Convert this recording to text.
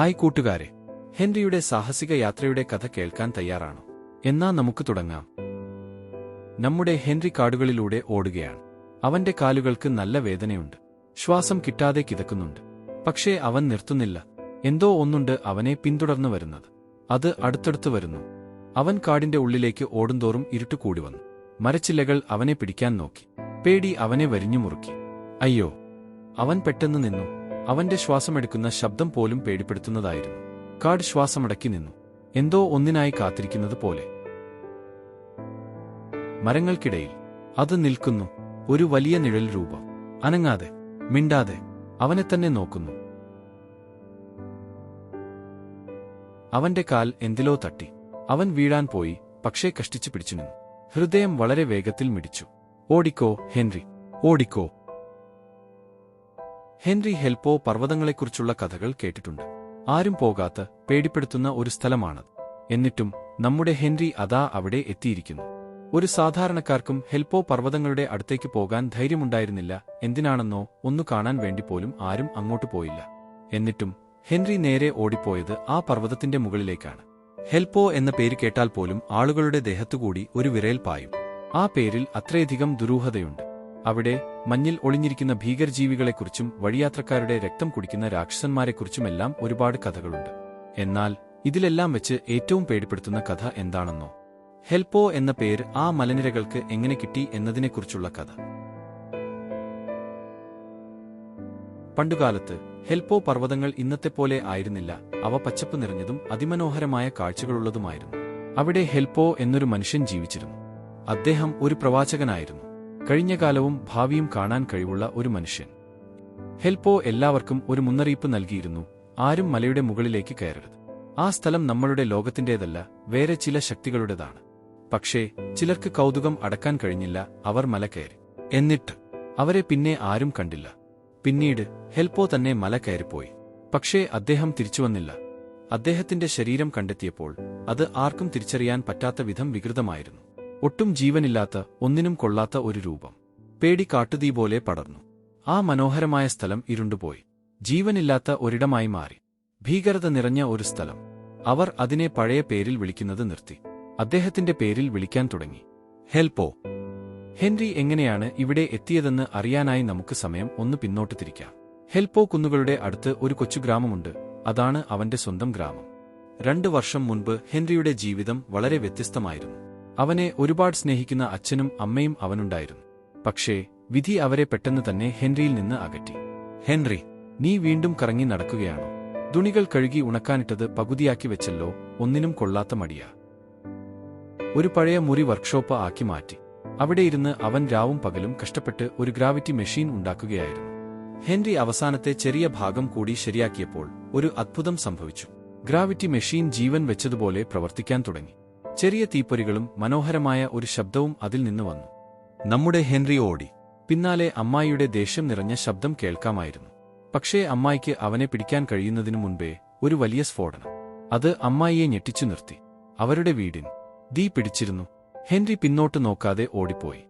Hi കൂട്ടുകാരെ. ഹെൻറിയുടെ സാഹസിക യാത്രയുടെ കഥ കേൾക്കാൻ തയ്യാറാണോ. എന്നാ നമുക്ക് തുടങ്ങാം. നമ്മുടെ ഹെൻറി കാടുകളിലൂടെ ഓടുകയാണ്. അവന്റെ കാലുകൾക്ക് നല്ല വേദനയുണ്ട്. ശ്വാസം കിട്ടാതെ കിതക്കുന്നുണ്ട്. പക്ഷേ അവൻ നിർത്തുന്നില്ല. എന്തോ ഒന്നുണ്ട് അവനെ പിന്തുടർന്നു വരുന്നത്. അത് അടുത്തടുത്ത് വരുന്നു. അവൻ കാടിന്റെ ഉള്ളിലേക്ക് ഓടുന്തോറും ഇരുട്ട് കൂടി വന്നു. മരച്ചില്ലകൾ അവനെ പിടിക്കാൻ നോക്കി. പേടി അവനെ വരിഞ്ഞു മുറുക്കി. അയ്യോ. അവൻ പെട്ടെന്ന് നിന്നു. അവന്റെ ശ്വാസമെടുക്കുന്ന ശബ്ദം പോലും പേടിപ്പെടുത്തുന്നതായിരുന്നു. കാട് ശ്വാസമടക്കി നിന്നു. എന്തോ ഒന്നിനായി കാത്തിരിക്കുന്നത് പോലെ. മരങ്ങൾക്കിടയിൽ. അത് നിൽക്കുന്നു. ഒരു വലിയ നിഴൽ രൂപം. അനങ്ങാതെ. മിണ്ടാതെ. അവനെ തന്നെ നോക്കുന്നു. അവന്റെ കാൽ എന്തിലോ തട്ടി. അവൻ വീഴാൻ പോയി. പക്ഷേ കഷ്ടിച്ചു പിടിച്ചു നിന്നു. ഹൃദയം വളരെ വേഗത്തിൽ മിടിച്ചു. ഓടിക്കോ ഹെൻറി. ഓടിക്കോ. ഹെൻറി ഹെൽപ്പോ പർവതങ്ങളെക്കുറിച്ചുള്ള കഥകൾ കേട്ടിട്ടുണ്ട്. ആരും പോകാത്ത പേടിപ്പെടുത്തുന്ന ഒരു സ്ഥലമാണത്. എന്നിട്ടും നമ്മുടെ ഹെൻറി അതാ അവിടെ എത്തിയിരിക്കുന്നു. ഒരു സാധാരണക്കാർക്കും ഹെൽപ്പോ പർവതങ്ങളുടെ അടുത്തേക്ക് പോകാൻ ധൈര്യമുണ്ടായിരുന്നില്ല. എന്തിനാണെന്നോ ഒന്നു കാണാൻ വേണ്ടി പോലും ആരും അങ്ങോട്ട് പോയില്ല. എന്നിട്ടും ഹെൻറി നേരെ ഓടിപ്പോയത് ആ പർവതത്തിന്റെ മുകളിലേക്കാണ്. ഹെൽപ്പോ എന്ന പേര് കേട്ടാൽ പോലും ആളുകളുടെ ദേഹത്തുകൂടി ഒരു വിരയിൽ പായും. ആ പേരിൽ അത്രയധികം ദുരൂഹതയുണ്ട്. അവിടെ മഞ്ഞിൽ ഒളിഞ്ഞിരിക്കുന്ന ഭീകരജീവികളെക്കുറിച്ചും വഴിയാത്രക്കാരുടെ രക്തം കുടിക്കുന്ന രാക്ഷസന്മാരെക്കുറിച്ചുമെല്ലാം ഒരുപാട് കഥകളുണ്ട്. എന്നാൽ ഇതിലെല്ലാം വെച്ച് ഏറ്റവും പേടിപ്പെടുത്തുന്ന കഥ എന്താണെന്നോ? ഹെൽപ്പോ എന്ന പേര് ആ മലനിരകൾക്ക് എങ്ങനെ കിട്ടി എന്നതിനെക്കുറിച്ചുള്ള കഥ. പണ്ടുകാലത്ത് ഹെൽപ്പോ പർവതങ്ങൾ ഇന്നത്തെപ്പോലെ ആയിരുന്നില്ല. അവ പച്ചപ്പ് നിറഞ്ഞതും അതിമനോഹരമായ കാഴ്ചകളുള്ളതുമായിരുന്നു. അവിടെ ഹെൽപ്പോ എന്നൊരു മനുഷ്യൻ ജീവിച്ചിരുന്നു. അദ്ദേഹം ഒരു പ്രവാചകനായിരുന്നു. കഴിഞ്ഞ കാലവും ഭാവിയും കാണാൻ കഴിവുള്ള ഒരു മനുഷ്യൻ. ഹെൽപ്പോ എല്ലാവർക്കും ഒരു മുന്നറിയിപ്പ് നൽകിയിരുന്നു ആരും മലയുടെ മുകളിലേക്ക് കയറരുത്. ആ സ്ഥലം നമ്മളുടെ ലോകത്തിന്റേതല്ല വേറെ ചില ശക്തികളുടേതാണ്. പക്ഷേ ചിലർക്ക് കൗതുകം അടക്കാൻ കഴിഞ്ഞില്ല അവർ മല കയറി. എന്നിട്ട് അവരെ പിന്നെ ആരും കണ്ടില്ല. പിന്നീട് ഹെൽപ്പോ തന്നെ മല കയറിപ്പോയി. പക്ഷേ അദ്ദേഹം തിരിച്ചുവന്നില്ല അദ്ദേഹത്തിന്റെ ശരീരം കണ്ടെത്തിയപ്പോൾ അത് ആർക്കും തിരിച്ചറിയാൻ പറ്റാത്ത വിധം വികൃതമായിരുന്നു. ഒട്ടും ജീവനില്ലാത്ത ഒന്നിനും കൊള്ളാത്ത ഒരു രൂപം. പേടി കാട്ടുതീ പോലെ പടർന്നു. ആ മനോഹരമായ സ്ഥലം ഇരുണ്ടുപോയി. ജീവനില്ലാത്ത ഒരിടമായി മാറി. ഭീകരത നിറഞ്ഞ ഒരു സ്ഥലം. അവർ അതിനെ പഴയ പേരിൽ വിളിക്കുന്നത് നിർത്തി. അദ്ദേഹത്തിന്റെ പേരിൽ വിളിക്കാൻ തുടങ്ങി. ഹെൽപ്പോ ഹെൻറി എങ്ങനെയാണ് ഇവിടെ എത്തിയതെന്ന് അറിയാനായി നമുക്ക് സമയം ഒന്ന് പിന്നോട്ട് തിരിക്കാം. ഹെൽപ്പോ കുന്നുകളുടെ അടുത്ത് ഒരു കൊച്ചു ഗ്രാമമുണ്ട് അതാണ് അവന്റെ സ്വന്തം ഗ്രാമം. രണ്ടു വർഷം മുൻപ് ഹെൻറിയുടെ ജീവിതം വളരെ വ്യത്യസ്തമായിരുന്നു. അവനെ ഒരുപാട് സ്നേഹിക്കുന്ന അച്ഛനും അമ്മയും അവനുണ്ടായിരുന്നു. പക്ഷേ വിധി അവരെ പെട്ടെന്ന് തന്നെ ഹെൻറിയിൽ നിന്ന് അകറ്റി. ഹെൻറി നീ വീണ്ടും കറങ്ങി നടക്കുകയാണോ? തുണികൾ കഴുകി ഉണക്കാനിട്ടത് പകുതിയാക്കി വെച്ചല്ലോ ഒന്നിനും കൊള്ളാത്ത മടിയാ. ഒരു പഴയ മുറി വർക്ക്ഷോപ്പ് ആക്കി മാറ്റി. അവിടെയിരുന്ന് അവൻ രാവും പകലും കഷ്ടപ്പെട്ട് ഒരു ഗ്രാവിറ്റി മെഷീൻ ഉണ്ടാക്കുകയായിരുന്നു. ഹെൻറി അവസാനത്തെ ചെറിയ ഭാഗം കൂടി ശരിയാക്കിയപ്പോൾ ഒരു അത്ഭുതം സംഭവിച്ചു. ഗ്രാവിറ്റി മെഷീൻ ജീവൻ വെച്ചതുപോലെ പ്രവർത്തിക്കാൻ തുടങ്ങി. ചെറിയ തീപ്പൊരികളും മനോഹരമായ ഒരു ശബ്ദവും അതിൽ നിന്ന് വന്നു. നമ്മുടെ ഹെൻറി ഓടി. പിന്നാലെ അമ്മായിയുടെ ദേഷ്യം നിറഞ്ഞ ശബ്ദം കേൾക്കാമായിരുന്നു. പക്ഷേ അമ്മായിക്ക് അവനെ പിടിക്കാൻ കഴിയുന്നതിനു മുൻപേ ഒരു വലിയ സ്ഫോടനം. അത് അമ്മായിയെ ഞെട്ടിച്ചു നിർത്തി. അവരുടെ വീടിൻ. ദീ പിടിച്ചിരുന്നു. ഹെൻറി പിന്നോട്ട് നോക്കാതെ ഓടിപ്പോയി.